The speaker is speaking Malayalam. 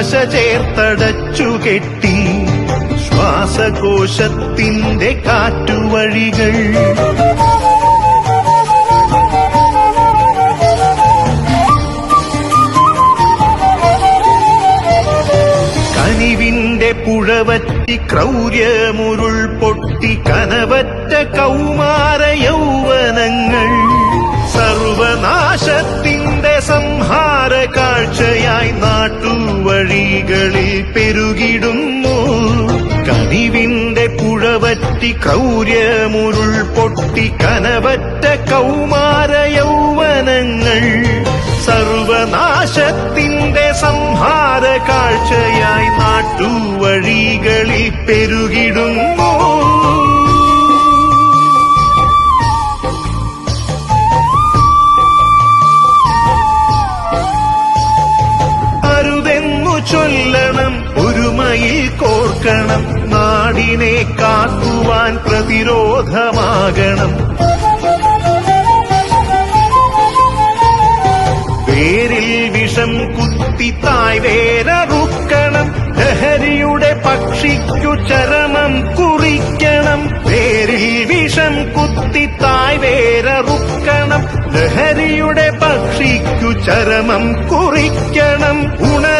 പുകക്കറപ്പശ ചേർത്തടച്ചു കെട്ടി. ശ്വാസകോശത്തിന്റെ കാറ്റുവഴികൾ. കനിവിന്റെ പുഴവറ്റി ക്രൗര്യമുരുൾ പൊട്ടി കനവറ്റ കൗമാര യൗവനങ്ങൾ. ക്രൗര്യമുരുൾ പൊട്ടി കനവറ്റ കൗമാര യൗവനങ്ങൾ സർവനാശത്തിന്റെ സംഹാര കാഴ്ചയായി നാട്ടുവഴികളിൽ പെരുകിടുന്നു. അരുതെന്നു ചൊല്ലണം ഒരുമയിൽ കോർക്കണം. നാടിനെ കാക്കുവാൻ പ്രതിരോധമാകണം. പേരിൽ വിഷം കുത്തി തായ് വേരറുക്കണം ലഹരിയുടെ പക്ഷിക്കു ചരമം കുറിക്കണം. പേരിൽ വിഷം കുത്തി തായ് വേരറുക്കണം ലഹരിയുടെ പക്ഷിക്കു ചരമം കുറിക്കണം. ഉണരട്ടെ